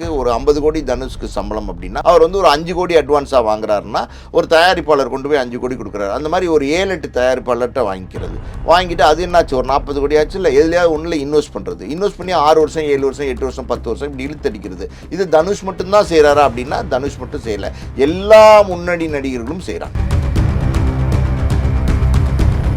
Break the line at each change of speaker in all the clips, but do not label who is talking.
ஒரு ஐம்பது கோடி தனுஷ்க்கு சம்பளம் அப்படின்னா அவர் வந்து ஒரு அஞ்சு கோடி அட்வான்ஸாக வாங்குறாருன்னா ஒரு தயாரிப்பாளர் கொண்டு போய் அஞ்சு கோடி கொடுக்குறாரு. அந்த மாதிரி ஒரு ஏழு எட்டு தயாரிப்பாளர்கிட்ட வாங்கிக்கிறது. வாங்கிட்டு அது என்னாச்சு? ஒரு நாற்பது கோடி ஆச்சு? இல்லை எதுலையாவது ஒன்றில் இன்வெஸ்ட் பண்ணுறது இன்வெஸ்ட் பண்ணி ஆறு வருஷம் ஏழு வருஷம் எட்டு வருஷம் பத்து வருஷம் இப்படி இழுத்தடிக்கிறது இது தனுஷ் மட்டும்தான் செய்கிறாரா அப்படின்னா தனுஷ் மட்டும் செய்யலை. எல்லா முன்னணி நடிகர்களும் செய்கிறாங்க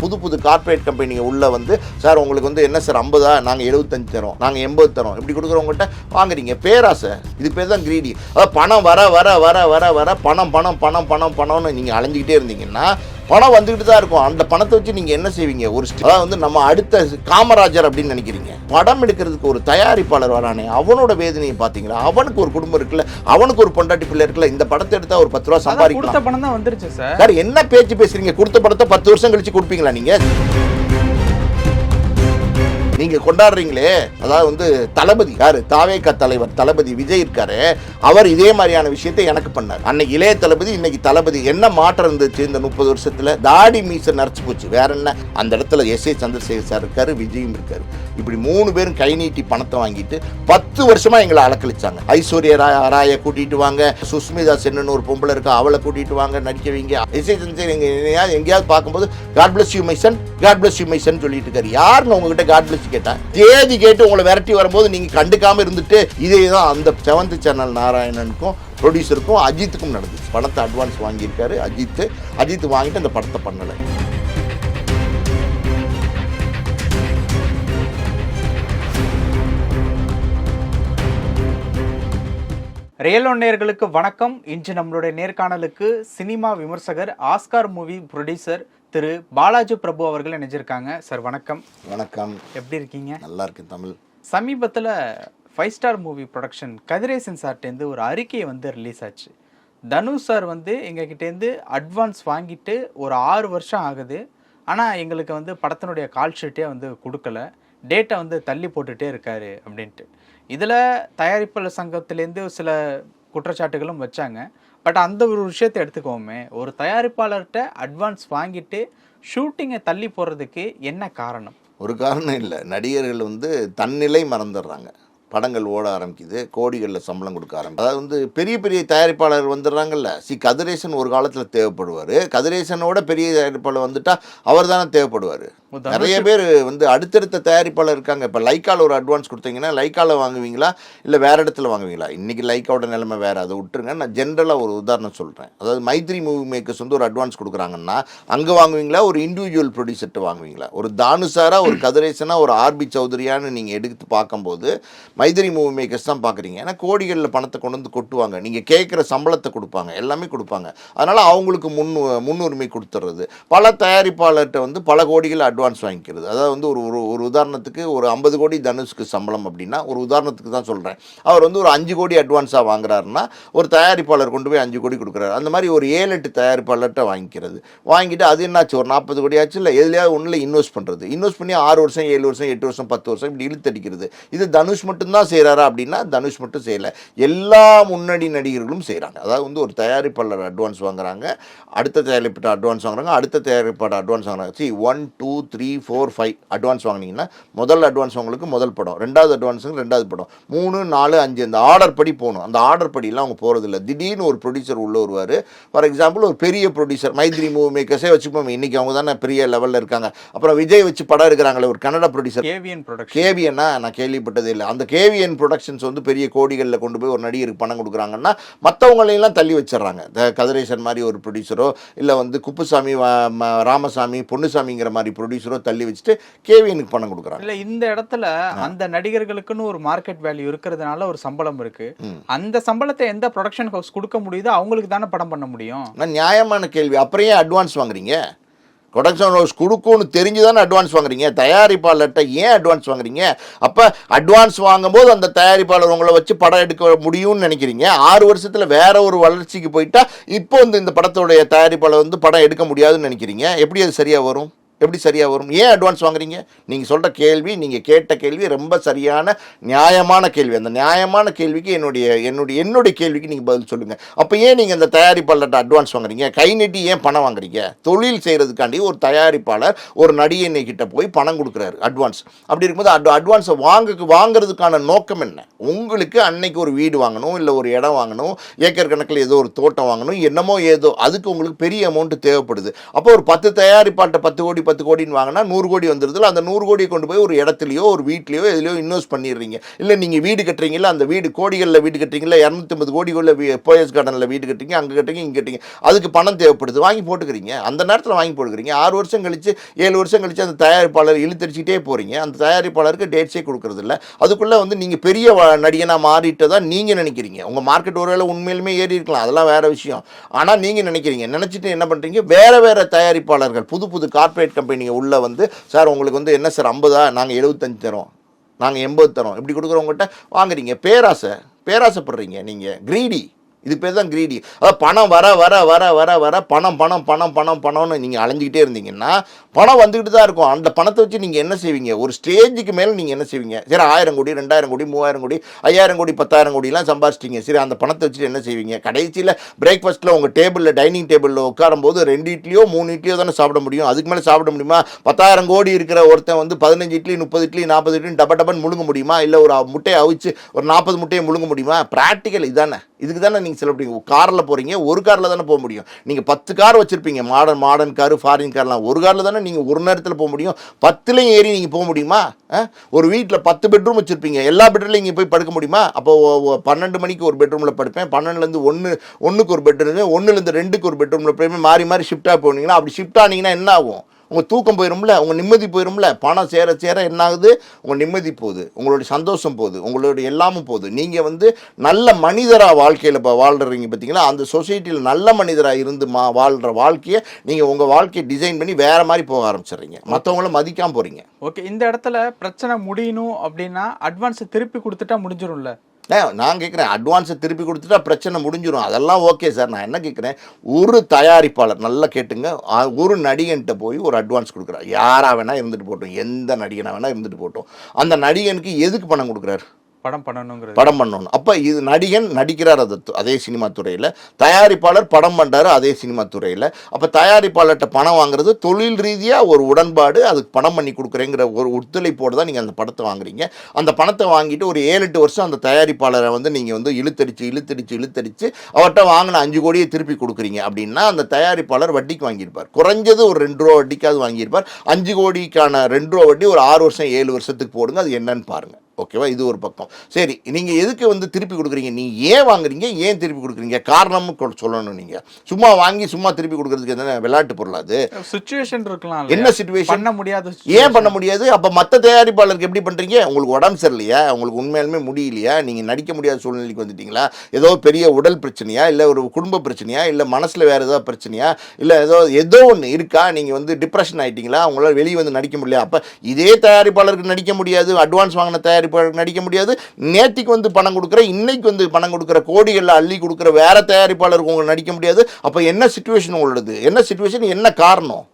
புது புது கார்ப்பரேட் கம்பெனிங்க உள்ளே வந்து சார் உங்களுக்கு வந்து என்ன சார் ஐம்பதா? நாங்கள் எழுபத்தஞ்சு தரோம். நாங்கள் எண்பது தரோம். இப்படி கொடுக்குறவங்ககிட்ட வாங்குறீங்க. பேராசை இது பேர் தான் கிரீடி அதாவது பணம் வர வர வர வர வர பணம் பணம் பணம் பணம் பணம்னு நீங்கள் அலைஞ்சிக்கிட்டே இருந்தீங்கன்னா பணம் வந்துக்கிட்டு தான் இருக்கும். அந்த பணத்தை வச்சு நீங்கள் என்ன செய்வீங்க? ஒரு அதாவது வந்து நம்ம அடுத்த காமராஜர் அப்படின்னு நினைக்கிறீங்க. படம் எடுக்கிறதுக்கு ஒரு தயாரிப்பாளர் வரானே அவனோட வேதனையை பார்த்தீங்களா? அவனுக்கு ஒரு குடும்பம் இருக்குல்ல அவனுக்கு ஒரு பொண்டாட்டி பிள்ளை இருக்குல்ல இந்த படத்தை எடுத்தா ஒரு பத்து ரூபா சம்பாதிக்கலாம்
கொடுத்த பணம் தான் வந்துருச்சு சார்.
சார் என்ன பேச்சு பேசுறீங்க? கொடுத்த படத்தை பத்து வருஷம் கழிச்சு கொடுப்பீங்களா நீங்க? நீங்க கொண்டாடுறீங்களே. அதாவது வந்து தளபதி யாரு? தாவேக தலைவர் தளபதி விஜய் இருக்காரு. அவர் இதே மாதிரியான விஷயத்தை எனக்கு பண்ணார். அன்னைக்கு இளைய தளபதி இன்னைக்கு தளபதி. என்ன மாற்றம் இருந்துச்சு இந்த முப்பது வருஷத்துல? தாடி மீச நரைச்சு போச்சு. வேற என்ன? அந்த இடத்துல எஸ் ஏ சந்திரசேகர் சார் இருக்காரு விஜயும் இருக்காரு. இப்படி மூணு பேரும் கை நீட்டி பணத்தை வாங்கிட்டு பத்து வருஷமா எங்களை அலக்கழிச்சாங்க. ஐஸ்வர்யா ராய ராயை கூட்டிட்டு வாங்க. சுஸ்மிதா சென்னு ஒரு பொம்பளை இருக்கா அவளை கூட்டிட்டு வாங்க நடிக்க வைங்க. எஸ் ஏ சந்திரசேகர் எங்க எங்கேயாவது பார்க்கும்போது God bless you my son God bless you my son சொல்லிட்டு இருக்காரு. யாருன்னு உங்ககிட்ட காட் பிளஸ் கேட்டேன். தேதி கேட்டு உங்களை விரட்டி வரும்போது நீங்க கண்டுக்காம இருந்துட்டு இதே தான் அந்த செவன்த் சேனல் நாராயணனுக்கும் ப்ரொடியூசருக்கும் அஜித்துக்கும் நடந்துச்சு படத்தை அட்வான்ஸ் வாங்கியிருக்காரு. அஜித் அஜித் வாங்கிட்டு அந்த படத்தை பண்ணலை.
ரியல் நேர்களுக்கு வணக்கம். இன்று நம்மளுடைய நேர்காணலுக்கு சினிமா விமர்சகர் Oscar movie producer Thiru Balaji Prabhu அவர்கள் இணைஞ்சிருக்காங்க. சார் வணக்கம்.
வணக்கம்.
எப்படி இருக்கீங்க?
நல்லா இருக்கு தமிழ்.
சமீபத்தில் five star movie production Kathiresan சார்ட்டேருந்து ஒரு அறிக்கை வந்து ரிலீஸ் ஆச்சு. தனுஷ் சார் வந்து எங்ககிட்டேருந்து அட்வான்ஸ் வாங்கிட்டு ஒரு ஆறு வருஷம் ஆகுது. ஆனால் எங்களுக்கு வந்து படத்தினுடைய கால் ஷீட்டே வந்து கொடுக்கல. டேட்டை வந்து தள்ளி போட்டுட்டே இருக்காரு அப்படின்ட்டு. இதில் தயாரிப்பாளர் சங்கத்திலேருந்து சில குற்றச்சாட்டுகளும் வச்சாங்க. பட் அந்த ஒரு விஷயத்தை எடுத்துக்கோமே ஒரு தயாரிப்பாளர்கிட்ட அட்வான்ஸ் வாங்கிட்டு ஷூட்டிங்கை தள்ளி போடுறதுக்கு என்ன காரணம்?
ஒரு காரணம் இல்லை. நடிகர்கள் வந்து தன்னிலை மறந்துடுறாங்க. படங்கள் ஓட ஆரம்பிக்குது கோடிகளில் சம்பளம் கொடுக்க ஆரம்பிக்கும் அதாவது வந்து பெரிய பெரிய தயாரிப்பாளர் வந்துடுறாங்கல்ல. சி கதிரேசன் ஒரு காலத்தில் தேவைப்படுவார். கதிரேசனோட பெரிய தயாரிப்பாளர் வந்துட்டால் அவர் தானே தேவைப்படுவார். நிறைய பேர் வந்து அடுத்தடுத்த தயாரிப்பாளர் இருக்காங்க. இப்போ லைக்கால ஒரு அட்வான்ஸ் கொடுத்தீங்கன்னா லைக்கால வாங்குவீங்களா? இல்லை வேற இடத்துல வாங்குவீங்களா? இன்னைக்கு லைக்காவோட நிலைமை வேற. அதை விட்டுருங்க. நான் ஜென்ரலாக ஒரு உதாரணம் சொல்கிறேன் அதாவது மைத்ரி மூவி மேக்கர்ஸ் வந்து ஒரு அட்வான்ஸ் கொடுக்குறாங்கன்னா அங்கே வாங்குவீங்களா? ஒரு இண்டிவிஜுவல் ப்ரொடியூசர்ட்டு வாங்குவீங்களா? ஒரு தானுசாரா ஒரு கதிரேசனா ஒரு ஆர்பி சௌதரியான்னு நீங்கள் எடுத்து பார்க்கும்போது மைத்ரி மூவி மேக்கர்ஸ் தான் பார்க்குறீங்க. ஏன்னா கோடிகளில் பணத்தை கொண்டு வந்து கொட்டுவாங்க. நீங்கள் கேட்குற சம்பளத்தை கொடுப்பாங்க. எல்லாமே கொடுப்பாங்க. அதனால் அவங்களுக்கு முன் முன்னுரிமை கொடுத்துட்றது பல தயாரிப்பாளர்கிட்ட வந்து பல கோடிகள் அட்வான்ஸ் அட்வான்ஸ் வாங்கிக்கிறது. அதாவது வந்து ஒரு ஒரு ஒரு உதாரணத்துக்கு ஒரு ஐம்பது கோடி தனுஷ்க்கு சம்பளம் அப்படின்னா ஒரு உதாரணத்துக்கு தான் சொல்கிறேன் அவர் வந்து ஒரு அஞ்சு கோடி அட்வான்ஸாக வாங்குறாருன்னா ஒரு தயாரிப்பாளர் கொண்டு போய் அஞ்சு கோடி கொடுக்குறாரு. அந்த மாதிரி ஒரு ஏழு எட்டு தயாரிப்பாளர்கிட்ட வாங்கிக்கிறது. வாங்கிட்டு அது என்னாச்சு? ஒரு நாற்பது கோடி ஆச்சு? இல்லை எதுலையாவது ஒன்றில் இன்வெஸ்ட் பண்ணுறது இன்வெஸ்ட் பண்ணி ஆறு வருஷம் ஏழு வருஷம் எட்டு வருஷம் பத்து வருஷம் இப்படி இழுத்தடிக்கிறது இது தனுஷ் மட்டும்தான் செய்கிறாரா அப்படின்னா தனுஷ் மட்டும் செய்யலை. எல்லா முன்னணி நடிகர்களும் செய்கிறாங்க அதாவது வந்து ஒரு தயாரிப்பாளர் அட்வான்ஸ் வாங்குறாங்க அடுத்த தயாரிப்பாளர் அட்வான்ஸ் வாங்குறாங்க அடுத்த தயாரிப்பாளர் அட்வான்ஸ் வாங்குறாங்க. C one two three four five advance வாங்கினீங்கன்னா முதல் அட்வான்ஸ் உங்களுக்கு முதல் படம் ரெண்டாவது அட்வான்ஸுக்கு ரெண்டாவது படம். மூணு நாலு அஞ்சு அந்த ஆர்டர் படி போகணும். அந்த ஆர்டர் படிலாம் அவங்க போகிறதில்ல திடீர்னு ஒரு ப்ரொடியூசர் உள்ள வருவார். ஃபார் எக்ஸாம்பிள் ஒரு பெரிய ப்ரொடியூசர் மைத்ரி மூவி மேக்கர்ஸே வச்சுப்போம். இன்னைக்கு அவங்க தானே பெரிய லெவலில் இருக்காங்க. அப்புறம் விஜய் வச்சு படம் எடுக்கிறாங்களே ஒரு கன்னட ப்ரொடியூசர்
கேவியன் ப்ரொடக்ஷன்
கேவியன்னா நான் கேள்விப்பட்டதே இல்லை. அந்த கேவியன் ப்ரொடக்ஷன்ஸ் வந்து பெரிய கோடிகளில் கொண்டு போய் ஒரு நடிகருக்கு பணம் கொடுக்குறாங்கன்னா மற்றவங்களையெல்லாம் தள்ளி வச்சிடுறாங்க. கதிரேசன் மாதிரி ஒரு ப்ரொடியூசரோ இல்லை வந்து குப்புசாமி ராமசாமி பொன்னுசாமிங்கிற மாதிரி ப்ரொடியூசரோ தள்ளி வச்சுட்டு கேவியனுக்கு பணம் கொடுக்குறாங்க.
இல்ல இந்த இடத்துல அந்த நடிகர்களுக்குன்னு ஒரு மார்க்கெட் வேல்யூ இருக்கிறதுனால ஒரு சம்பளம் இருக்கு. அந்த சம்பளத்தை எந்த ப்ரொடக்ஷன் ஹவுஸ் கொடுக்க முடியுதோ அவங்களுக்கு தானே படம் பண்ண முடியும்?
நியாயமான கேள்வி. அப்புறம் ஏன் அட்வான்ஸ் வாங்குறீங்க? ப்ரொடக்ஷன் ஹவுஸ் கொடுக்கும்னு தெரிஞ்சு தானே அட்வான்ஸ் வாங்குறீங்க? தயாரிப்பாளர்கிட்ட ஏன் அட்வான்ஸ் வாங்குறீங்க? அப்போ அட்வான்ஸ் வாங்கும்போது அந்த தயாரிப்பாளர் உங்களை வச்சு படம் எடுக்க முடியும்னு நினைக்கிறீங்க? ஆறு வருஷத்தில் வேற ஒரு வளர்ச்சிக்கு போயிட்டா இப்போ வந்து இந்த படத்தோடைய தயாரிப்பாளர் வந்து படம் எடுக்க முடியாதுன்னு நினைக்கிறீங்க? எப்படி அது சரியாக வரும்? எப்படி சரியாக வரும்? ஏன் அட்வான்ஸ் வாங்குறீங்க? நீங்கள் சொல்கிற கேள்வி நீங்கள் கேட்ட கேள்வி ரொம்ப சரியான நியாயமான கேள்வி. அந்த நியாயமான கேள்விக்கு என்னுடைய என்னுடைய என்னுடைய கேள்விக்கு நீங்கள் பதில் சொல்லுங்கள் அப்போ ஏன் நீங்கள் இந்த தயாரிப்பாளர்கிட்ட அட்வான்ஸ் வாங்குறீங்க? கை நீட்டி ஏன் பணம் வாங்குறீங்க? தொழில் செய்கிறதுக்காண்டி ஒரு தயாரிப்பாளர் ஒரு நடிகை கிட்ட போய் பணம் கொடுக்குறாரு அட்வான்ஸ் அப்படி இருக்கும்போது அட் அட்வான்ஸை வாங்க வாங்குறதுக்கான நோக்கம் என்ன? உங்களுக்கு அன்னைக்கு ஒரு வீடு வாங்கணும் இல்லை ஒரு இடம் வாங்கணும் ஏக்கர் கணக்கில் ஏதோ ஒரு தோட்டம் வாங்கணும் என்னமோ ஏதோ அதுக்கு உங்களுக்கு பெரிய அமௌண்ட்டு தேவைப்படுது. அப்போ ஒரு பத்து தயாரிப்பாட்ட பத்து கோடி பத்து கோடின்னு வாங்கினா நூறு கோடி வந்துருதுல அந்த நூறு கோடியை கொண்டு போய் ஒரு இடத்துலையோ ஒரு வீட்லையோ எதுலையோ இன்வெஸ்ட் பண்ணிடுறீங்க. இல்லை நீங்கள் வீடு கட்டுறீங்களா அந்த வீடு கோடிகளில் வீடு கட்டுறீங்களா இரநூத்தம்பது கோடிகளில் போயஸ் கார்டனில் வீடு கட்டுறீங்க அங்கே கட்டுறீங்க இங்கே கட்டுறீங்க. அதுக்கு பணம் தேவைப்படுது வாங்கி போட்டுக்கிறீங்க. அந்த நேரத்தில் வாங்கி போட்டுக்கிறீங்க. ஆறு வருஷம் கழிச்சு ஏழு வருஷம் கழிச்சு அந்த தயாரிப்பாளர் இழுத்தடிச்சிக்கிட்டே போகிறீங்க அந்த தயாரிப்பாளருக்கு டேட்ஸே கொடுக்குறது இல்லை அதுக்குள்ளே வந்து நீங்கள் பெரிய வ- நடிகனா மாறிட்டு தான் நீங்கள் நினைக்கிறீங்க. உங்கள் மார்க்கெட் ஒருவேளை உண்மையிலுமே ஏறி இருக்கலாம். அதெல்லாம் வேறு விஷயம். ஆனால் நீங்கள் நினைக்கிறீங்க. நினச்சிட்டு என்ன பண்ணுறீங்க வேறு வேறு தயாரிப்பாளர்கள் புது புது கார்ப்பரேட் கம்பெனிங்க உள்ளே வந்து சார் உங்களுக்கு வந்து என்ன சார் ஐம்பதா? நாங்கள் எழுபத்தஞ்சு தரோம். நாங்கள் எண்பது தரோம். இப்படி கொடுக்குறவங்ககிட்ட வாங்குறீங்க. பேராசை பேராசைப்படுறீங்க நீங்கள் க்ரீடி. இது பேர் தான் கிரீடி அதாவது பணம் வர வர வர வர வர பணம் பணம் பணம் பணம் பணம்னு நீங்கள் அலைஞ்சிக்கிட்டே இருந்தீங்கன்னா பணம் வந்துக்கிட்டு தான் இருக்கும். அந்த பணத்தை வச்சு நீங்கள் என்ன செய்வீங்க? ஒரு ஸ்டேஜுக்கு மேலே நீங்கள் என்ன செய்வீங்க? சரி ஆயிரம் கோடி ரெண்டாயிரம் கோடி மூவாயிரம் கோடி ஐயாயிரம் கோடி பத்தாயிரம் கோடிலாம் சம்பாதிச்சிட்டீங்க சரி அந்த பணத்தை வச்சுட்டு என்ன செய்வீங்க? கடைசியில் பிரேக்ஃபாஸ்ட்டில் உங்கள் டேபிளில் டைனிங் டேபிளில் உட்காரும்போது ரெண்டு இட்லியோ மூணு இட்லியோ தானே சாப்பிட முடியும். அதுக்கு மேலே சாப்பிட முடியுமா? பத்தாயிரம் கோடி இருக்கிற ஒருத்தன் வந்து பதினஞ்சு இட்லி முப்பது இட்லி நாற்பது இட்லி டப டபன் முழுங்க முடியுமா? இல்லை ஒரு முட்டையை அவிச்சு ஒரு நாற்பது முட்டையை முழுங்க முடியுமா? ப்ராக்டிக்கல் இதானே. இதுக்கு தானே நீங்கள் செலவு காரில் போகிறீங்க ஒரு காரில் தானே போக முடியும். நீங்கள் பத்து கார் வச்சுருப்பீங்க மாடர்ன் மாடர்ன் காரு ஃபாரின் கார்லாம் ஒரு காரில் தானே நீங்கள் ஒரு நேரத்தில் போக முடியும். பத்துலேயும் ஏறி நீங்கள் போக முடியுமா? ஒரு வீட்டில் பத்து பெட்ரூம் வச்சுருப்பீங்க. எல்லா பெட்ரூம்லையும் இங்கே போய் படுக்க முடியுமா? அப்போ பன்னெண்டு மணிக்கு ஒரு பெட்ரூமில் படுப்பேன். பன்னெண்டுலேருந்து ஒன்று ஒன்றுக்கு ஒரு பெட்ரூம் ஒன்றுலேருந்து ரெண்டுக்கு ஒரு பெட்ரூமில் போய் மாறி மாறி ஷிஃப்டாக போனீங்கன்னா அப்படி ஷிஃப்ட் ஆனீங்கன்னா என்ன ஆகும்? உங்கள் தூக்கம் போயிரும்ல உங்கள் நிம்மதி போயிரும்ல பணம் சேர சேர என்ன ஆகுது உங்கள் நிம்மதி போகுது உங்களுடைய சந்தோஷம் போகுது உங்களுடைய எல்லாமும் போகுது. நீங்கள் வந்து நல்ல மனிதராக வாழ்க்கையில் இப்போ வாழ்கிறீங்க பார்த்தீங்களா அந்த சொசைட்டியில் நல்ல மனிதராக இருந்து மா வாழ்கிற வாழ்க்கையை நீங்கள் உங்கள் வாழ்க்கையை டிசைன் பண்ணி வேறு மாதிரி போக ஆரம்பிச்சிடுறீங்க. மற்றவங்கள மதிக்காமல் போகிறீங்க
ஓகே இந்த இடத்துல பிரச்சனை முடியணும் அப்படின்னா அட்வான்ஸை திருப்பி கொடுத்துட்டா முடிஞ்சிரும்ல?
நான் கேட்குறேன் அட்வான்ஸை திருப்பி கொடுத்துட்டா பிரச்சனை முடிஞ்சிடும் அதெல்லாம் ஓகே சார் நான் என்ன கேட்குறேன் ஒரு தயாரிப்பாளர் நல்லா கேட்டுங்க. ஒரு நடிகன்கிட்ட போய் ஒரு அட்வான்ஸ் கொடுக்குறாரு. யாராக வேணால் இருந்துட்டு போட்டோம். எந்த நடிகனாக வேணால் இருந்துட்டு போட்டோம். அந்த நடிகனுக்கு எதுக்கு பணம் கொடுக்குறாரு?
படம் பண்ணணுங்கிறது.
படம் பண்ணணும். அப்போ இது நடிகன் நடிக்கிறார் அது அதே சினிமா துறையில். தயாரிப்பாளர் படம் பண்ணுறாரு அதே சினிமா துறையில். அப்போ தயாரிப்பாளர்கிட்ட பணம் வாங்குறது தொழில் ரீதியாக ஒரு உடன்பாடு அதுக்கு பணம் பண்ணி கொடுக்குறேங்கிற ஒரு ஒத்துழைப்போடு தான் நீங்கள் அந்த படத்தை வாங்குறீங்க. அந்த பணத்தை வாங்கிட்டு ஒரு ஏழு எட்டு வருஷம் அந்த தயாரிப்பாளரை வந்து நீங்கள் வந்து இழுத்தடிச்சு இழுத்தடிச்சு இழுத்தடிச்சு அவர்கிட்ட வாங்கின அஞ்சு கோடியை திருப்பி கொடுக்குறீங்க அப்படின்னா அந்த தயாரிப்பாளர் வட்டிக்கு வாங்கியிருப்பார். குறைஞ்சது ஒரு ரெண்டு ரூபா வட்டிக்காவது வாங்கியிருப்பார். அஞ்சு கோடிக்கான ரெண்டு ரூபா வட்டி ஒரு ஆறு வருஷம் ஏழு வருஷத்துக்கு போடுங்க. அது என்னன்னு பாருங்கள் ஓகேவா? இது ஒரு பக்கம். சரி நீங்கள் எதுக்கு வந்து திருப்பி கொடுக்குறீங்க? நீ ஏன் வாங்குறீங்க? ஏன் திருப்பி கொடுக்குறீங்க? காரணமும் சொல்லணும் நீங்கள் சும்மா வாங்கி சும்மா திருப்பி கொடுக்குறதுக்கு என்ன விளையாட்டு பொருள் அது.
சுச்சுவேஷன் இருக்கலாம்
என்ன situation?
பண்ண முடியாத
ஏன் பண்ண முடியாது? அப்போ மற்ற தயாரிப்பாளருக்கு எப்படி பண்ணுறீங்க உங்களுக்கு உடம்பு சரியில்லையா? உங்களுக்கு உண்மையாலுமே முடியலையா? நீங்கள் நடிக்க முடியாத சூழ்நிலைக்கு வந்துட்டீங்களா? ஏதோ பெரிய உடல் பிரச்சனையா? இல்லை ஒரு குடும்ப பிரச்சனையா? இல்லை மனசில் வேறு ஏதோ பிரச்சனையா? இல்லை ஏதோ ஏதோ ஒன்று இருக்கா? நீங்கள் வந்து டிப்ரெஷன் ஆயிட்டீங்களா? உங்களால் வெளியே வந்து நடிக்க முடியல அப்போ இதே தயாரிப்பாளருக்கு நடிக்க முடியாது. அட்வான்ஸ் வாங்கின தயாரிப்பாளருக்கு நடிக்க முடியாது. நேத்திக்கு வந்து பணம் கொடுக்குற இன்னைக்கு வந்து பணம் கொடுக்குற கோடிகளில் அள்ளி கொடுக்குற வேற தயாரிப்பாளருக்கு உங்களுக்கு நடிக்க முடியாது. அப்போ என்ன சுச்சுவேஷன் உள்ளது என்ன சுச்சுவேஷன் என்ன காரணம்?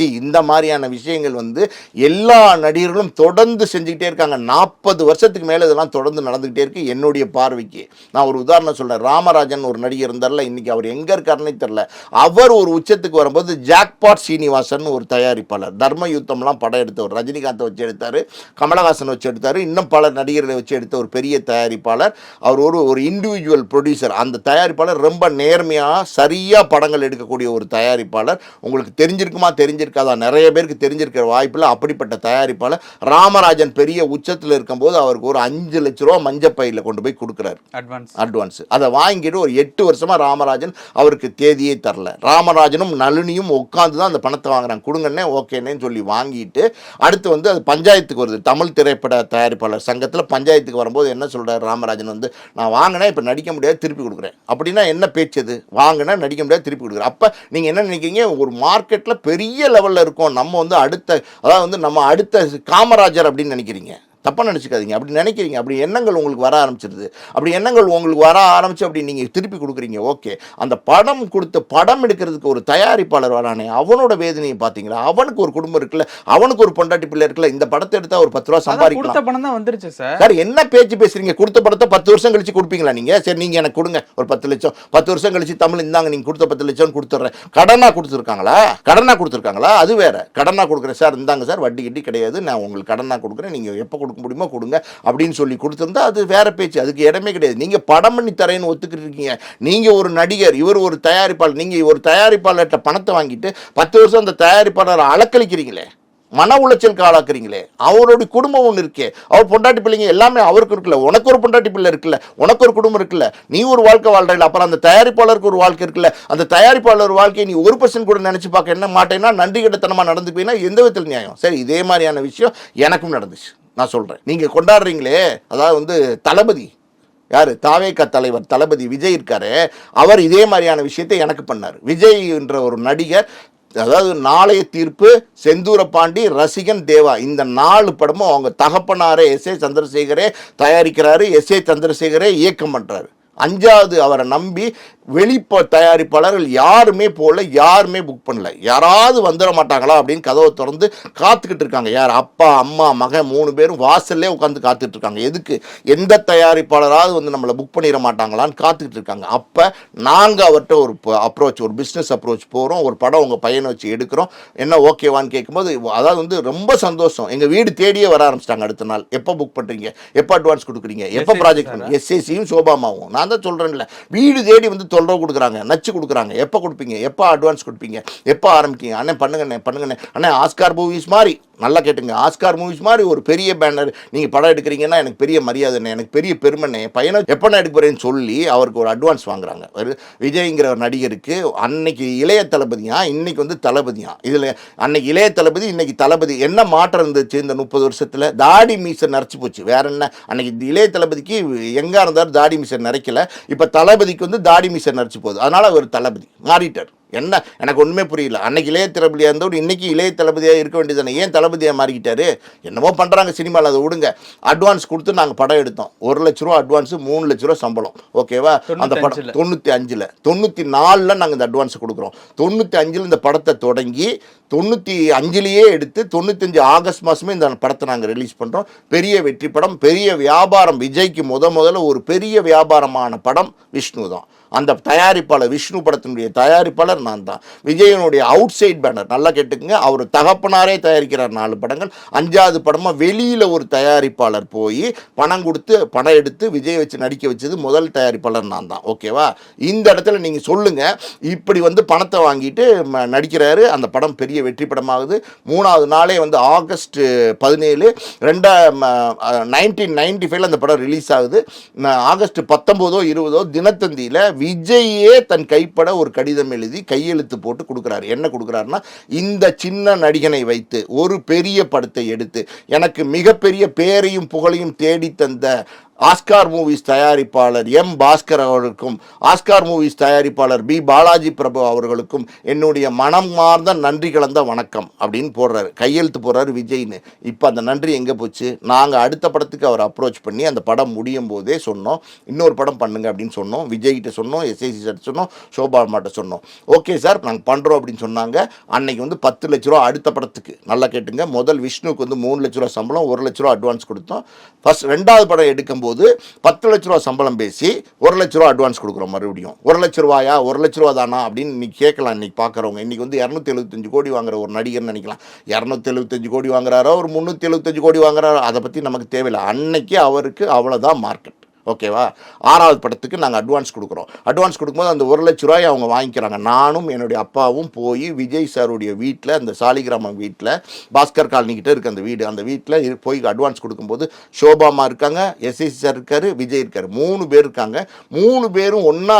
சி இந்த மாதிரியான விஷயங்கள் வந்து எல்லா நடிகர்களும் தொடர்ந்து செஞ்சுக்கிட்டே இருக்காங்க. நாற்பது வருஷத்துக்கு மேலே இதெல்லாம் தொடர்ந்து நடந்துக்கிட்டே இருக்குது என்னுடைய பார்வைக்கு. நான் ஒரு உதாரணம் சொல்கிறேன் ராமராஜன் ஒரு நடிகர் இருந்தார்ல இன்னைக்கு அவர் எங்கே இருக்காருன்னே தெரில அவர் ஒரு உச்சத்துக்கு வரும்போது ஜாக்பாட் சீனிவாசன் ஒரு தயாரிப்பாளர். தர்ம யுத்தம்லாம் படம் எடுத்தவர். ரஜினிகாந்தை வச்சு எடுத்தார் கமலஹாசன் வச்சு எடுத்தார். இன்னும் பல நடிகர்களை வச்சு எடுத்த ஒரு பெரிய தயாரிப்பாளர். அவர் ஒரு ஒரு இண்டிவிஜுவல் ப்ரொடியூசர் அந்த தயாரிப்பாளர் ரொம்ப நேர்மையாக சரியாக படங்கள் எடுக்கக்கூடிய ஒரு தயாரிப்பாளர். உங்களுக்கு தெரிஞ்சிருக்குமா தெரிஞ்சிருக்காதா நிறைய பேருக்கு தெரிஞ்சிருக்கிற வாய்ப்பில் அப்படிப்பட்ட தயாரிப்பாளர் ராமராஜன் பெரிய உச்சத்தில் இருக்கும்போது அவருக்கு ஒரு அஞ்சு லட்ச ரூபா மஞ்சப்பையில் கொண்டு போய் கொடுக்குறாரு.
அட்வான்ஸ்
அட்வான்ஸ் அதை வாங்கிட்டு ஒரு எட்டு வருஷமா ராமராஜன் அவருக்கு தேதியே தரல. ராமராஜனும் நளினியும் உட்காந்து தான் அந்த பணத்தை வாங்குறாங்க. கொடுங்கண்ணே ஓகேன்னு சொல்லி வாங்கிட்டு அடுத்து வந்து அது பஞ்சாயத்துக்கு வருது. தமிழ் திரைப்பட தயாரிப்பாளர் சங்கத்தில் பஞ்சாயத்துக்கு வரும்போது என்ன சொல்றாரு ராமராஜன் வந்து நான் வாங்கினேன் இப்போ நடிக்க முடியாது திருப்பி கொடுக்குறேன். அப்படின்னா என்ன பேச்சு அது? வாங்கினேன் நடிக்க முடியாது திருப்பி கொடுக்குறேன். அப்போ நீங்கள் என்ன நினைக்கிறீங்க? ஒரு மார்க்கெட்டில் பெரிய லெவலில் இருக்கும். நம்ம வந்து அடுத்த அதாவது வந்து நம்ம அடுத்த காமராஜர் அப்படின்னு நினைக்கிறீங்க. தப்பாக நினச்சிக்காதீங்க. அப்படி நினைக்கிறீங்க. அப்படி எண்ணங்கள் உங்களுக்கு வர ஆரம்பிச்சிருது. அப்படி எண்ணங்கள் உங்களுக்கு வர ஆரம்பிச்சு அப்படி நீங்கள் திருப்பி கொடுக்குறீங்க. ஓகே. அந்த படம் கொடுத்து படம் எடுக்கிறதுக்கு ஒரு தயாரிப்பாளர் வரானே அவனோட வேதனையை பார்த்தீங்களா? அவனுக்கு ஒரு குடும்பம் இருக்குல்ல அவனுக்கு ஒரு பொண்டாட்டி பிள்ளை இருக்குல்ல இந்த படத்தை எடுத்தா ஒரு பத்து ரூபா சம்பாதிக்கலாம்.
கொடுத்த பணம் தான் வந்துருச்சு சார்.
சார் என்ன பேச்சு பேசுறீங்க? கொடுத்த படத்தை பத்து வருஷம் கழிச்சு கொடுப்பீங்களா நீங்க? சரி நீங்க எனக்கு கொடுங்க. ஒரு பத்து லட்சம். பத்து வருஷம் கழிச்சு தமிழ் இந்தாங்க நீங்க கொடுத்த பத்து லட்சம் கொடுத்துட்றேன். கடனா கொடுத்துருக்காங்களா? கடனா கொடுத்துருக்காங்களா? அது வேற. கடனா கொடுக்குறேன் சார். இந்தாங்க சார். வட்டி கிட்டி கிடையாது. நான் உங்களுக்கு கடனா கொடுக்குறேன். நீங்க எப்போ கொடுக்க முடியுமா கொடுங்க அப்படின்னு சொல்லி கொடுத்துருந்தா அது வேற பேச்சு. அதுக்கு இடமே கிடையாது. நீங்கள் படம் பண்ணி தரேன்னு ஒத்துக்கிட்டு இருக்கீங்க. நீங்க ஒரு நடிகர் இவர் ஒரு தயாரிப்பாளர் நீங்க ஒரு தயாரிப்பாளர்கிட்ட பணத்தை வாங்கிட்டு பத்து வருஷம் அந்த தயாரிப்பாளரை அலக்களிக்கிறீங்களே மன உளைச்சலுக்கு ஆளாக்குறீங்களே அவருடைய குடும்பம் ஒன்று இருக்கே. அவர் பொண்டாட்டி பிள்ளைங்க எல்லாமே அவருக்கு இருக்குல்ல. உனக்கு ஒரு பொண்டாட்டி பிள்ளை இருக்குல்ல. உனக்கு ஒரு குடும்பம் இருக்குல்ல. நீ ஒரு வாழ்க்கை வாழ்றீல அப்புறம் அந்த தயாரிப்பாளருக்கு ஒரு வாழ்க்கை இருக்குல்ல. அந்த தயாரிப்பாளர் வாழ்க்கையை நீ ஒரு பர்சன்ட் கூட நினச்சி பார்க்க என்ன மாட்டேன்னா நன்றி நடந்து நடந்துப்பீங்கன்னா எந்த விதத்தில் நியாயம்? சரி இதே மாதிரியான விஷயம் எனக்கும் நடந்துச்சு. நான் சொல்கிறேன் நீங்கள் கொண்டாடுறீங்களே அதாவது வந்து தளபதி. யார்? தாவேக தலைவர் தளபதி விஜய் இருக்காரு. அவர் இதே மாதிரியான விஷயத்தை எனக்கு பண்ணார். விஜய் என்ற ஒரு நடிகர் அதாவது நாளைய தீர்ப்பு செந்தூரபாண்டி ரசிகன் தேவா இந்த நாலு படமும் அவங்க தகப்பனாரே எஸ் ஏ சந்திரசேகரே தயாரிக்கிறாரு எஸ் ஏ சந்திரசேகரே இயக்கம் பண்ணுறாரு அஞ்சாவது அவரை நம்பி வெளிப்ப தயாரிப்பாளர்கள் யாருமே போகல யாருமே புக் பண்ணல. யாராவது வந்துட மாட்டாங்களா அப்படின்னு கதவை திறந்து காத்துக்கிட்டு இருக்காங்க. யார்? அப்பா அம்மா மகன் மூணு பேரும் வாசல்லே உட்காந்து காத்துட்டு இருக்காங்க. எதுக்கு? எந்த தயாரிப்பாளராவது வந்து நம்மளை புக் பண்ணிட மாட்டாங்களான்னு காத்துக்கிட்டு இருக்காங்க. அப்போ நாங்கள் அவர்கிட்ட ஒரு அப்ரோச் ஒரு பிஸ்னஸ் அப்ரோச் போகிறோம் ஒரு படம் உங்கள் பையனை வச்சு எடுக்கிறோம். என்ன ஓகேவான்னு கேட்கும்போது அதாவது வந்து ரொம்ப சந்தோஷம். எங்கள் வீடு தேடியே வர ஆரம்பிச்சிட்டாங்க அடுத்த நாள். எப்போ புக் பண்ணுறீங்க எப்போ அட்வான்ஸ் கொடுக்குறீங்க? எப்போ ப்ராஜெக்ட்
சாரா?
எஸ்ஏசியும் சோபாமாவும். நான் தான் சொல்கிறேன்ல வீடு தேடி வந்து தொல்றவு கொடுக்குறாங்க நச்சு கொடுக்குறாங்க. எப்போ கொடுப்பீங்க? எப்போ அட்வான்ஸ் கொடுப்பீங்க? எப்போ ஆரம்பிக்கீங்க? அண்ணே பண்ணுங்கண்ணே பண்ணுங்கண்ணே. அண்ணே ஆஸ்கார் மூவிஸ் மாதிரி நல்லா கேட்டுங்க. ஆஸ்கார் மூவிஸ் மாதிரி ஒரு பெரிய பேனர் நீங்கள் படம் எடுக்கிறீங்கன்னா எனக்கு பெரிய மரியாதைண்ணே எனக்கு பெரிய பெருமைண்ணே பையனை எப்போ எடுக்க போகிறேன்னு சொல்லி அவருக்கு ஒரு அட்வான்ஸ் வாங்குறாங்க. ஒரு விஜய்ங்கிற ஒரு நடிகருக்கு அன்னைக்கு இளைய தளபதியா இன்னைக்கு வந்து தளபதியா? இதில் அன்னைக்கு இளைய தளபதி இன்னைக்கு தளபதி. என்ன மாற்றம் இருந்துச்சு இந்த முப்பது வருஷத்தில்? தாடி மீசை நரைச்சி போச்சு. வேற என்ன? அன்னைக்கு இளைய தளபதிக்கு எங்கே இருந்தாலும் தாடி மீசை நரைக்கலை. இப்போ தளபதிக்கு வந்து தாடி மீசை நடிச்சு போகுது. அதனால அவர் தளபதி மாறிட்டார். என்ன? எனக்கு ஒன்றுமே புரியல. அன்னைக்கு இளைய தளபதியாக இருந்தவர் இன்னைக்கு இளைய தளபதியாக இருக்க வேண்டியதானே ஏன் தளபதியாக மாறிக்கிட்டாரு? என்னமோ பண்ணுறாங்க சினிமாவில் அதை விடுங்க. அட்வான்ஸ் கொடுத்து நாங்கள் படம் எடுத்தோம். ஒரு லட்ச ரூபா அட்வான்ஸ் மூணு லட்ச ரூபா சம்பளம். ஓகேவா அந்த படம். தொண்ணூற்றி அஞ்சில் தொண்ணூற்றி நாலில் நாங்கள் இந்த அட்வான்ஸ் கொடுக்குறோம். தொண்ணூற்றி அஞ்சில் இந்த படத்தை தொடங்கி தொண்ணூற்றி அஞ்சுலேயே எடுத்து தொண்ணூத்தஞ்சு ஆகஸ்ட் மாதமே இந்த படத்தை நாங்கள் ரிலீஸ் பண்ணுறோம் பெரிய வெற்றி படம் பெரிய வியாபாரம். விஜய்க்கு முத முதல்ல ஒரு பெரிய வியாபாரமான படம் விஷ்ணு தான் அந்த தயாரிப்பாளர் விஷ்ணு படத்தினுடைய தயாரிப்பாளர் நான் தான். விஜயனுடைய அவுட் சைட் பேனர் நல்லா கேட்டுக்கங்க. அவர் தகப்பனாரே தயாரிக்கிறார் நாலு படங்கள். அஞ்சாவது படமாக வெளியில் ஒரு தயாரிப்பாளர் போய் பணம் கொடுத்து படம் எடுத்து விஜய் வச்சு நடிக்க வச்சது முதல் தயாரிப்பாளர் நான் தான். ஓகேவா இந்த இடத்துல நீங்கள் சொல்லுங்கள் இப்படி வந்து பணத்தை வாங்கிட்டு நடிக்கிறாரு. அந்த படம் பெரிய வெற்றி படமாகுது. மூணாவது நாளே வந்து ஆகஸ்ட் பதினேழு ரெண்டா நைன்டீன் நைன்டி ஃபைவ்ல அந்த படம் ரிலீஸ் ஆகுது. ஆகஸ்ட் பத்தொம்போதோ இருபதோ தினத்தந்தியில் விஜயே தன் கைப்பட ஒரு கடிதம் எழுதி கையெழுத்து போட்டு கொடுக்குறாரு. என்ன கொடுக்குறாருன்னா இந்த சின்ன நடிகனை வைத்து ஒரு பெரிய படத்தை எடுத்து எனக்கு மிகப்பெரிய பேரையும் புகழையும் தேடி தந்த ஆஸ்கார் மூவிஸ் தயாரிப்பாளர் எம் பாஸ்கர் அவர்களுக்கும் ஆஸ்கார் மூவிஸ் தயாரிப்பாளர் பி பாலாஜி பிரபு அவர்களுக்கும் என்னுடைய மனம் மார்ந்த நன்றி கலந்த வணக்கம் அப்படின்னு போடுறாரு. கையெழுத்து போடுறாரு விஜய்னு. இப்போ அந்த நன்றி எங்கே போச்சு? நாங்கள் அடுத்த படத்துக்கு அவர் அப்ரோச் பண்ணி அந்த படம் முடியும் போதே சொன்னோம். இன்னொரு படம் பண்ணுங்க அப்படின்னு சொன்னோம். விஜய்கிட்ட சொன்னோம் எஸ்ஐசி சார் சொன்னோம் சோபா மாட்ட சொன்னோம். ஓகே சார் நாங்கள் பண்ணுறோம் அப்படின்னு சொன்னாங்க. அன்னைக்கு வந்து பத்து லட்ச ரூபா அடுத்த படத்துக்கு. நல்லா கேட்டுங்க. முதல் விஷ்ணுக்கு வந்து மூணு லட்ச ரூபா சம்பளம் ஒரு லட்ச ரூபா அட்வான்ஸ் கொடுத்தோம். ஃபஸ்ட் ரெண்டாவது படம் எடுக்கும்போது பத்து லட்ச ரூபா சம்பளம் பேசி ஒரு லட்ச ரூபா அட்வான்ஸ் கொடுக்குறோம் மறுபடியும். ஒரு லட்ச ரூபாயா? ஒரு லட்ச ரூபா தானா அப்படின்னு நீ கேட்கலாம். இன்னைக்கு பார்க்குறவங்க. இன்னைக்கு வந்து இரநூத்தி எழுபத்தஞ்சு கோடி வாங்குற ஒரு நடிகர் நினைக்கலாம். இரநூத்தி எழுபத்தஞ்சு கோடி வாங்குறாரோ? ஒரு முந்நூற்றி எழுபத்தஞ்சு கோடி வாங்குறாரோ? அதை பற்றி நமக்கு தேவையில்லை. அன்னைக்கு அவருக்கு அவ்வளோதான் மார்க்கெட் ஓகேவா? ஆறாவது படத்துக்கு நாங்கள் அட்வான்ஸ் கொடுக்குறோம். அட்வான்ஸ் கொடுக்கும்போது அந்த ஒரு லட்ச ரூபாய் அவங்க வாங்கிக்கிறாங்க. நானும் என்னுடைய அப்பாவும் போய் விஜய் சாருடைய வீட்டில் அந்த சாலிகிராமம் வீட்டில் பாஸ்கர் காலனிக்கிட்ட இருக்க அந்த வீடு. அந்த வீட்டில் போய் அட்வான்ஸ் கொடுக்கும்போது சோபாமா இருக்காங்க எஸ்எஸ்சி சார் இருக்கார் விஜய் இருக்கார். மூணு பேர் இருக்காங்க. மூணு பேரும் ஒன்றா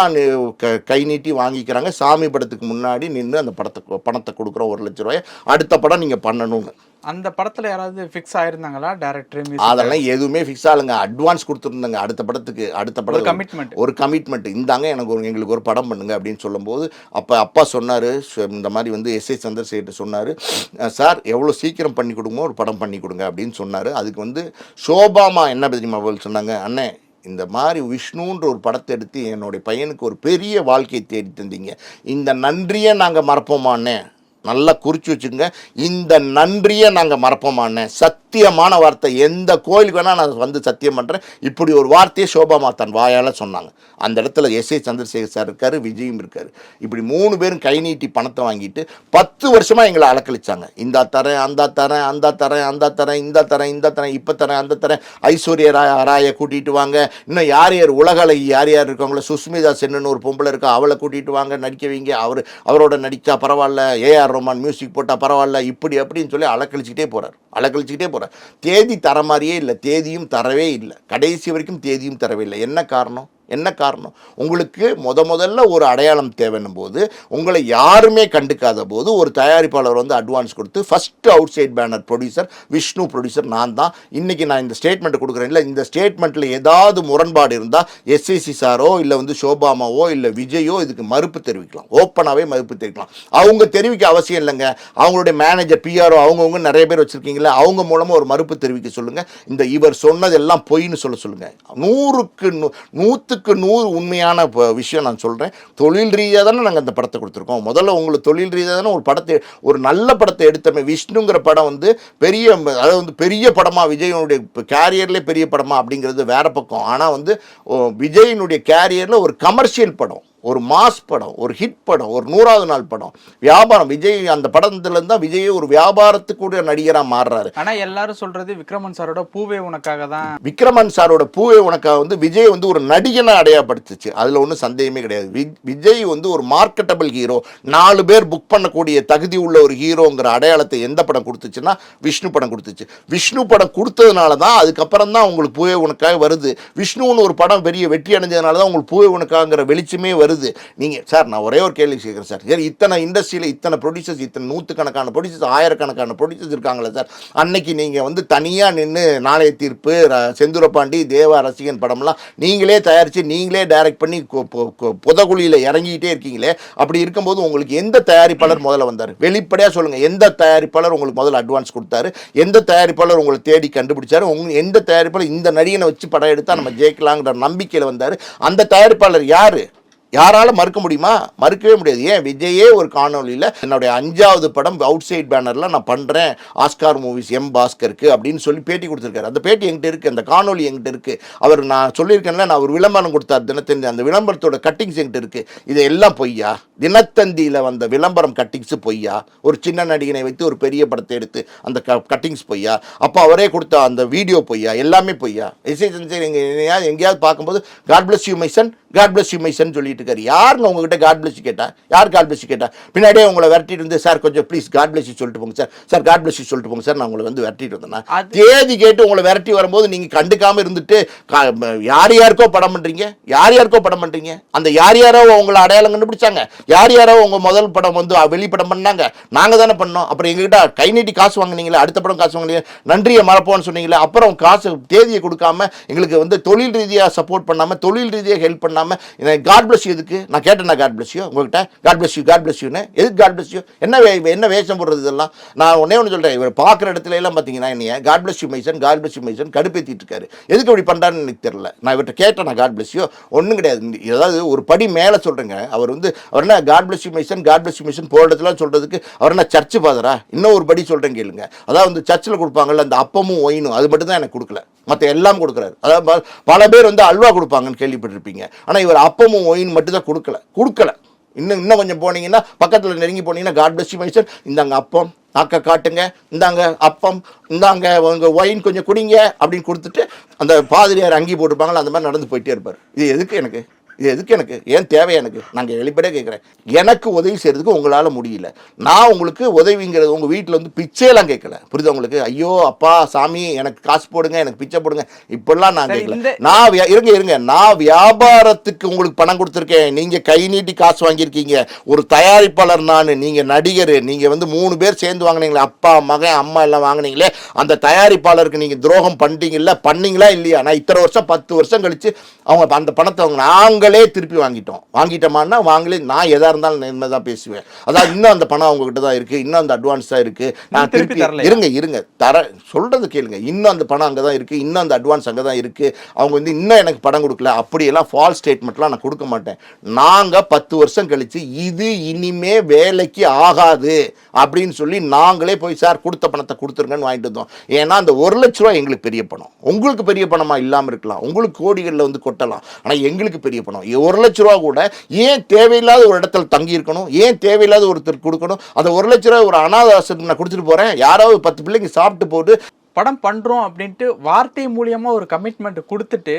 கை நீட்டி வாங்கிக்கிறாங்க. சாமி படத்துக்கு முன்னாடி நின்று அந்த படத்தை பணத்தை கொடுக்குறோம் ஒரு லட்ச ரூபாய். அடுத்த படம் நீங்கள் பண்ணணும்னு.
அந்த படத்துல யாராவது ஃபிக்ஸ் ஆயிருந்தாங்களா? டேரக்டர்
அதெல்லாம் எதுவுமே ஃபிக்ஸ் ஆளுங்க அட்வான்ஸ் கொடுத்துருந்தாங்க. அடுத்த படத்துக்கு அடுத்த படம்
கமிட்மெண்ட்
ஒரு கமிட்மெண்ட் இந்தாங்க எனக்கு ஒரு எங்களுக்கு ஒரு படம் பண்ணுங்க அப்படின்னு சொல்லும்போது அப்போ அப்பா சொன்னார் இந்த மாதிரி வந்து எஸ்ஐ சந்திரசேகர் சொன்னார் சார் எவ்வளோ சீக்கிரம் பண்ணி கொடுங்க ஒரு படம் பண்ணி கொடுங்க அப்படின்னு சொன்னார். அதுக்கு வந்து சோபாமா என்ன தெரியுமா சொன்னாங்க அண்ணே இந்த மாதிரி விஷ்ணுன்ற ஒரு படத்தை எடுத்து என்னுடைய பையனுக்கு ஒரு பெரிய வாழ்க்கையை தேடி தந்தீங்க. இந்த நன்றியை நாங்கள் மறப்போமாண்ணே நல்லா குறித்து வச்சுக்கோங்க. இந்த நன்றியை நாங்கள் மறப்போமாண்ணே. சத்தியமான வார்த்தை. எந்த கோயிலுக்கு வேணால் நான் வந்து சத்தியம் பண்ணுறேன் இப்படி ஒரு வார்த்தையை சோபாமா தன் வாயால் சொன்னாங்க. அந்த இடத்துல எஸ் ஏ சந்திரசேகர் சார் இருக்கார் விஜயும் இருக்கார். இப்படி மூணு பேரும் கை நீட்டி பணத்தை வாங்கிட்டு பத்து வருஷமாக எங்களை அலக்கழிச்சாங்க. இந்த தரேன் அந்த தரேன் அந்த தரேன் அந்த தரேன் இந்த தரேன் இந்த தரேன் இப்போ தரேன் அந்த தரேன். ஐஸ்வர்யா ராய் ராயை கூட்டிகிட்டு வாங்க. இன்னும் யார் யார் உலக யார் யார் இருக்காங்களோ சுஸ்மிதா சென்னு ஒரு பொம்பளை இருக்கா அவளை கூட்டிகிட்டு வாங்க நடிக்க வைங்க அவர் அவரோட நடித்தா பரவாயில்ல. ஏஆர் ரோமான் மியூசிக் போட்டால் பரவாயில்ல. இப்படி அப்படின்னு சொல்லி அலக்கழிச்சிக்கிட்டே போகிறார் அலக்கழிச்சிக்கிட்டே போகிறார் தேதி தர மாதிரியே இல்லை தேதியும் தரவே இல்லை. கடைசி வரைக்கும் தேதியும் தரவே இல்லை. என்ன காரணம்? என்ன காரணம்? உங்களுக்கு முத முதல்ல ஒரு அடையாளம் தேவைன்னும் போது உங்களை யாருமே கண்டுக்காத போது ஒரு தயாரிப்பாளர் வந்து அட்வான்ஸ் கொடுத்து first outside banner producer Vishnu producer நான் தான். இன்றைக்கி நான் இந்த ஸ்டேட்மெண்ட் கொடுக்குறேன். இல்லை இந்த ஸ்டேட்மெண்ட்டில் ஏதாவது முரண்பாடு இருந்தால் எஸ்ஏசி சாரோ இல்லை வந்து ஷோபாமாவோ இல்லை விஜயோ இதுக்கு மறுப்பு தெரிவிக்கலாம். ஓப்பனாகவே மறுப்பு தெரிவிக்கலாம். அவங்க தெரிவிக்க அவசியம் இல்லைங்க. அவங்களுடைய மேனேஜர் பிஆர்ஓ அவங்கவுங்க நிறைய பேர் வச்சுருக்கீங்களா அவங்க மூலமாக ஒரு மறுப்பு தெரிவிக்க சொல்லுங்கள் இந்த இவர் சொன்னதெல்லாம் பொய்ன்னு சொல்ல சொல்லுங்கள் நூறுக்கு நூ நூற்றுக்கு நூறு உண்மையான ப- விஷயம் நான் சொல்கிறேன் தொழில் ரீதியாக தானே நாங்கள் அந்த படத்தை கொடுத்துருக்கோம். முதல்ல உங்களுக்கு தொழில் ரீதியாக தானே ஒரு படத்தை ஒரு நல்ல படத்தை எடுத்தமே. விஷ்ணுங்கிற படம் வந்து பெரிய அதாவது வந்து பெரிய படமாக விஜயனுடைய கேரியர்லேயே பெரிய படமா அப்படிங்கிறது வேறு பக்கம். ஆனால் வந்து விஜயனுடைய கேரியரில் ஒரு கமர்ஷியல் படம். ஒரு மாஸ் படம் ஒரு ஹிட் படம் ஒரு நூறாவது நாள் படம். வியாபாரம் விஜய் அந்த படத்துலேருந்து தான் விஜய் ஒரு வியாபாரத்துக்குரிய நடிகராக மாறுறாரு.
ஆனா எல்லாரும் சொல்றது விக்ரமன் சாரோட பூவே உனக்காக தான்.
விக்ரமன் சாரோட பூவே உனக்கா வந்து விஜய் வந்து ஒரு நடிகனை அடையாளப்படுத்துச்சு. அதில் ஒன்றும் சந்தேகமே கிடையாது. விஜய் வந்து ஒரு மார்க்கெட்டபிள் ஹீரோ நாலு பேர் புக் பண்ணக்கூடிய தகுதி உள்ள ஒரு ஹீரோங்கிற அடையாளத்தை எந்த படம் கொடுத்துச்சுன்னா விஷ்ணு படம் கொடுத்துச்சு. விஷ்ணு படம் கொடுத்ததுனால தான் அதுக்கப்புறம் தான் உங்களுக்கு பூவே உனக்காக வருது. விஷ்ணுன்னு ஒரு படம் பெரிய வெற்றி அடைஞ்சதுனால தான் உங்களுக்கு பூவே உனக்காங்கிற வெளிச்சமே வருது. நீங்கள் சார் நான் ஒரே ஒரு கேள்வி கேட்குறேன் சார். சார் இத்தனை இண்டஸ்ட்ரியில் இத்தனை ப்ரொடியூசர்ஸ் இத்தனை நூற்றுக்கணக்கான ப்ரொடியூசர்ஸ் ஆயிரக்கணக்கான ப்ரொடியூசர்ஸ் இருக்காங்களே சார். அன்னைக்கு நீங்கள் வந்து தனியாக நின்று நாளைய தீர்ப்பு ர- செந்தூரபாண்டி தேவா ரசிகன் படம்லாம் நீங்களே தயாரித்து நீங்களே டைரக்ட் பண்ணி கொ- புதகுழியில் இறங்கிக்கிட்டே இருக்கீங்களே. அப்படி இருக்கும்போது உங்களுக்கு எந்த தயாரிப்பாளர் முதல்ல வந்தார்? வெளிப்படையாக சொல்லுங்கள் எந்த தயாரிப்பாளர் உங்களுக்கு முதல்ல அட்வான்ஸ் கொடுத்தாரு? எந்த தயாரிப்பாளர் உங்களை தேடி கண்டுபிடிச்சாரு? உங்க எந்த தயாரிப்பாளர் இந்த நடிகனை வச்சு படம் எடுத்தால் நம்ம ஜெயிக்கலாங்கிற நம்பிக்கையில் வந்தார்? அந்த தயாரிப்பாளர் யார்? யாரால மறுக்க முடியுமா? மறுக்கவே முடியாது. ஏன்? விஜயே ஒரு காணொளியில் என்னுடைய அஞ்சாவது படம் அவுட் சைட் பேனரில் நான் பண்ணுறேன் ஆஸ்கார் மூவிஸ் எம் பாஸ்கருக்கு அப்படின்னு சொல்லி பேட்டி கொடுத்துருக்காரு. அந்த பேட்டி என்கிட்ட இருக்குது அந்த காணொளி என்கிட்ட இருக்குது அவர் நான் சொல்லியிருக்கேன்ல நான் ஒரு விளம்பரம் கொடுத்தார் தினத்தந்தி. அந்த விளம்பரத்தோட கட்டிங்ஸ் என்கிட்ட இருக்குது இது எல்லாம் பொய்யா? தினத்தந்தியில் வந்த விளம்பரம் கட்டிங்ஸு பொய்யா? ஒரு சின்ன நடிகனை வைத்து ஒரு பெரிய படத்தை எடுத்து அந்த கட்டிங்ஸ் பொய்யா? அப்போ அவரே கொடுத்த அந்த வீடியோ பொய்யா? எல்லாமே பொய்யா? இசை சந்திரசேகர் எங்கேயாவது எங்கேயாவது பார்க்கும்போது God bless you my son God bless you my son சொல்லிட்டு இருக்காரு யாருங்க உங்ககிட்ட காட் பிளஸ் கேட்டா? யார் காட் பிளஸ் கேட்டா? பின்னாடியே உங்களை விரட்டிட்டு வந்து சார் கொஞ்சம் ப்ளீஸ் காட் பிளஸ் சொல்லிட்டு போங்க சார். சார் காட் பிளஸ் சொல்லிட்டு போங்க சார். நான் உங்களை வந்து விரட்டிட்டு
அது-
தேதி கேட்டு உங்களை விரட்டி வரும்போது நீங்க கண்டுக்காம இருந்துட்டு யார் யாருக்கோ படம் பண்றீங்க? யார் யாருக்கோ படம் பண்றீங்க? அந்த யார் யாரோ உங்களை அடையாளம் கண்டுபிடிச்சாங்க. யார் யாரோ உங்க முதல் படம் வந்து வெளிப்படம் பண்ணாங்க. நாங்க தானே பண்ணோம். அப்புறம் எங்ககிட்ட கை நீட்டி காசு வாங்குனீங்களே அடுத்த படம் காசு வாங்குனீங்க நன்றியை மறப்போம்னு சொன்னீங்களே அப்புறம் காசு தேதியை கொடுக்காம எங்களுக்கு வந்து தொழில் ரீதியாக சப்போர்ட் பண்ணாம தொழில் ரீதியாக ஹெல்ப் பண்ணாம காட் பிளஸ் இதுக்கு நான் கேட்டேன்னா காட் பிளஸ் யூ உங்ககிட்ட God bless you God bless யூன்னு எதுக்கு காட் பிளஸ் யூ என்ன வே- என்ன வேஷம் போடுறது இதெல்லாம்? நான் ஒன்னே ஒன்று சொல்கிறேன் இவர் பார்க்குற இடத்துல எல்லாம் பார்த்தீங்கன்னா என்னைய God bless you my son God bless you my son கடுப்பேற்றிட்டு இருக்காரு. எதுக்கு அப்படி பண்ணுறான்னு எனக்கு தெரியல. நான் இவர்கிட்ட கேட்டேன் நான் காட் பிளஸ் யூ ஒன்றும் கிடையாது. ஏதாவது ஒரு படி மேலே சொல்கிறேங்க அவர் வந்து அவர் என்ன God bless you my son God bless you my son போகிற இடத்துல சொல்கிறதுக்கு அவர் என்ன சர்ச்சு பாதரா இன்னும் ஒரு படி சொல்கிறேன் கேளுங்க. அதாவது வந்து சர்ச்சில் கொடுப்பாங்கல்ல அந்த அப்பமும் ஒயினும் அது மட்டும் தான் எனக்கு கொடுக்கல. மற்ற எல்லாம் கொடுக்குறாரு. அதாவது பல பேர் வந்து அல்வா கொடுப்பாங்கன்னு கேள்விப்பட்டிருப்பீங்க. ஆனால் இவர் அப்பமும் ஒயின் மட்டும் தான் கொடுக்கல. கொடுக்கல. இன்னும் இன்னும் கொஞ்சம் போனீங்கன்னா பக்கத்தில் நெருங்கி போனீங்கன்னா காட் பிளஸ் யூ இந்தாங்க அப்பம் நாக்க காட்டுங்க. இந்தாங்க அப்பம் இந்தாங்க உங்கள் ஒயின் கொஞ்சம் குடிங்க அப்படின்னு கொடுத்துட்டு அந்த பாதிரியார் அங்கி போட்டிருப்பாங்களா அந்த மாதிரி நடந்து போயிட்டே இருப்பார். இது எதுக்கு எனக்கு? இது எதுக்கு எனக்கு? ஏன் தேவை எனக்கு? நாங்கள் வெளிப்படையாக கேட்குறேன் எனக்கு உதவி செய்கிறதுக்கு உங்களால் முடியல. நான் உங்களுக்கு உதவிங்கிறது உங்கள் வீட்டில் வந்து பிச்சையெல்லாம் கேட்கல புரியுதா உங்களுக்கு? ஐயோ அப்பா சாமி எனக்கு காசு போடுங்க எனக்கு பிச்சை போடுங்க. இப்படிலாம் நான் கேட்கல நான் இருங்க இருங்க. நான் வியாபாரத்துக்கு உங்களுக்கு பணம் கொடுத்துருக்கேன். நீங்கள் கை நீட்டி காசு வாங்கியிருக்கீங்க. ஒரு தயாரிப்பாளர் நான் நீங்கள் நடிகர் நீங்கள் வந்து மூணு பேர் சேர்ந்து வாங்குனீங்களே அப்பா மகன் அம்மா எல்லாம் வாங்குனீங்களே அந்த தயாரிப்பாளருக்கு நீங்கள் துரோகம் பண்ணிட்டீங்கல்ல பண்ணீங்களா இல்லையா? நான் இத்தனை வருஷம் பத்து வருஷம் கழிச்சு அவங்க அந்த பணத்தை அவங்க நாங்களே திருப்பி வாங்கிட்டோம். வாங்கிட்டோமான்னா வாங்களே நான் எதா இருந்தாலும் நான் தான் பேசுவேன். அதாவது இன்னும் அந்த பணம் அவங்ககிட்ட தான் இருக்குது இன்னும் அந்த அட்வான்ஸ் தான் இருக்குது நான்
திருப்பி?
இருங்க இருங்க. தர சொல்றது கேளுங்க. இன்னும் அந்த பணம் அங்கே தான் இருக்குது இன்னும் அந்த அட்வான்ஸ் அங்கே தான் இருக்குது அவங்க வந்து இன்னும் எனக்கு பணம் கொடுக்கல. அப்படியெல்லாம் ஃபால்ஸ் ஸ்டேட்மெண்ட்லாம் நான் கொடுக்க மாட்டேன். நாங்கள் பத்து வருஷம் கழிச்சு இது இனிமே வேலைக்கு ஆகாது அப்படின்னு சொல்லி நாங்களே போய் சார் கொடுத்த பணத்தை கொடுத்துருங்கன்னு வாங்கிட்டு வந்தோம். ஏன்னா அந்த ஒரு லட்ச ரூபா எங்களுக்கு பெரிய பணம். உங்களுக்கு பெரிய பணமா இல்லாமல் இருக்கலாம். உங்களுக்கு கோடிகளில் வந்து கொட்டலாம். ஆனால் எங்களுக்கு பெரிய பணம். ஒரு லட்ச ரூபா கூட ஏன் தேவையில்லாத ஒரு இடத்துல தங்கி இருக்கணும் ஏன் தேவையில்லாத ஒருத்தர் கொடுக்கணும்? அந்த ஒரு லட்ச ரூபா ஒரு அனாதை ஆசிரமத்துக்கு நான் கொடுத்துட்டு போகிறேன் யாராவது பத்து பிள்ளைங்க சாப்பிட்டு போட்டு
படம் பண்ணுறோம் அப்படின்ட்டு வார்த்தை மூலியமாக ஒரு கமிட்மெண்ட் கொடுத்துட்டு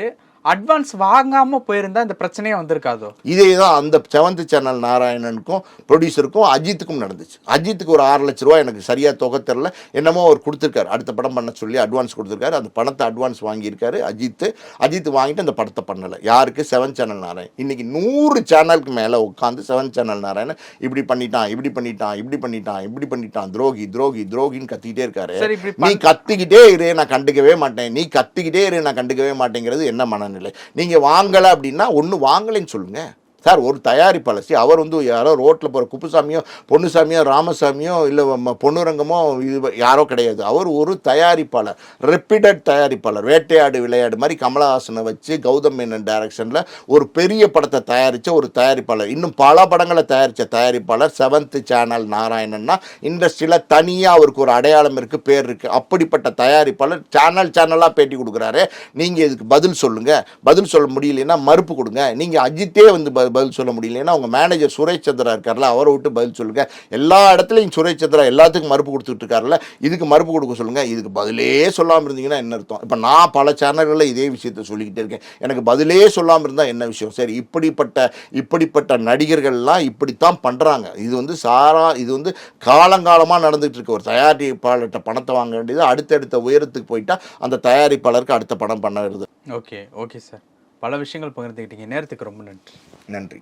அட்வான்ஸ் வாங்காம போயிருந்தா இந்த பிரச்சனையே வந்திருக்காதோ?
இதே தான் அந்த செவன்த் சேனல் நாராயணனுக்கும் ப்ரொடியூசருக்கும் அஜித்துக்கும் நடந்துச்சு. அஜித்துக்கு ஒரு ஆறு லட்ச ரூபா எனக்கு சரியாக தொகை தெரில என்னமோ அவர் கொடுத்துருக்காரு. அடுத்த படம் பண்ண சொல்லி அட்வான்ஸ் கொடுத்துருக்காரு. அந்த பணத்தை அட்வான்ஸ் வாங்கியிருக்காரு அஜித் அஜித் வாங்கிட்டு அந்த படத்தை பண்ணலை. யாருக்கு? Seven channel Narayanan. இன்னைக்கு நூறு சேனலுக்கு மேலே உட்காந்து செவன் சேனல் நாராயணன் இப்படி பண்ணிட்டான் இப்படி பண்ணிட்டான் இப்படி பண்ணிட்டான் இப்படி பண்ணிட்டான். துரோகி துரோகி துரோகின்னு கத்திக்கிட்டே இருக்காரு. நீ கத்திக்கிட்டே இரு நான் கண்டுக்கவே மாட்டேன். நீ கத்திக்கிட்டே இரு நான் கண்டுக்கவே மாட்டேங்கிறது என்ன நிலை நீங்க வாங்கலை அப்படின்னா ஒண்ணு வாங்கலைன்னு சொல்லுங்க. சார் ஒரு தயாரிப்பாளர். see, அவர் வந்து யாரோ ரோட்டில் போகிற குப்புசாமியோ பொன்னுசாமியோ ராமசாமியோ இல்லை பொன்னுரங்கமோ இது யாரோ கிடையாது. அவர் ஒரு தயாரிப்பாளர். ரெப்பிடட் தயாரிப்பாளர். வேட்டையாடு விளையாடு மாதிரி கமலஹாசனை வச்சு கௌதம் மேனன் டைரக்ஷனில் ஒரு பெரிய படத்தை தயாரித்த ஒரு தயாரிப்பாளர். இன்னும் பல படங்களை தயாரித்த தயாரிப்பாளர் செவன்த்து சேனல் நாராயணன்னா இண்டஸ்ட்ரியில் தனியாக அவருக்கு ஒரு அடையாளம் இருக்குது பேர் இருக்குது அப்படிப்பட்ட தயாரிப்பாளர் சேனல் சேனலாக பேட்டி கொடுக்குறாரு. நீங்கள் இதுக்கு பதில் சொல்லுங்கள் பதில் சொல்ல முடியலன்னா மறுப்பு கொடுங்க. நீங்கள் அஜித்தே வந்து ப- பதில் சொல்ல முடியலன்னா அவங்க மேனேஜர் சுரேஷ் சந்திரா இருக்கார்ல அவரை விட்டு பதில் சொல்லுங்கள் எல்லா இடத்துலையும் சுரேஷ் சந்திரா எல்லாத்துக்கும் மறுப்பு கொடுத்துட்டு இருக்காருல்ல இதுக்கு மறுப்பு கொடுக்க சொல்லுங்கள் இதுக்கு பதிலே சொல்லாமல் இருந்தீங்கன்னா என்ன அர்த்தம்? இப்போ நான் பல சேனல்களில் இதே விஷயத்தை சொல்லிக்கிட்டே இருக்கேன். எனக்கு பதிலே சொல்லாமல் இருந்தால் என்ன விஷயம்? சரி இப்படிப்பட்ட இப்படிப்பட்ட நடிகர்கள்லாம் இப்படித்தான் பண்ணுறாங்க இது வந்து சாரா இது வந்து காலங்காலமாக நடந்துகிட்டு இருக்க ஒரு தயாரிப்பாளர்கிட்ட பணத்தை வாங்க வேண்டியது அடுத்தடுத்த உயரத்துக்கு போயிட்டா அந்த தயாரிப்பாளருக்கு அடுத்த படம் பண்ண வருது
ஓகே ஓகே சார். பல விஷயங்கள் பகிர்ந்துக்கிட்டீங்க நேரத்துக்கு ரொம்ப நன்றி.
நன்றி.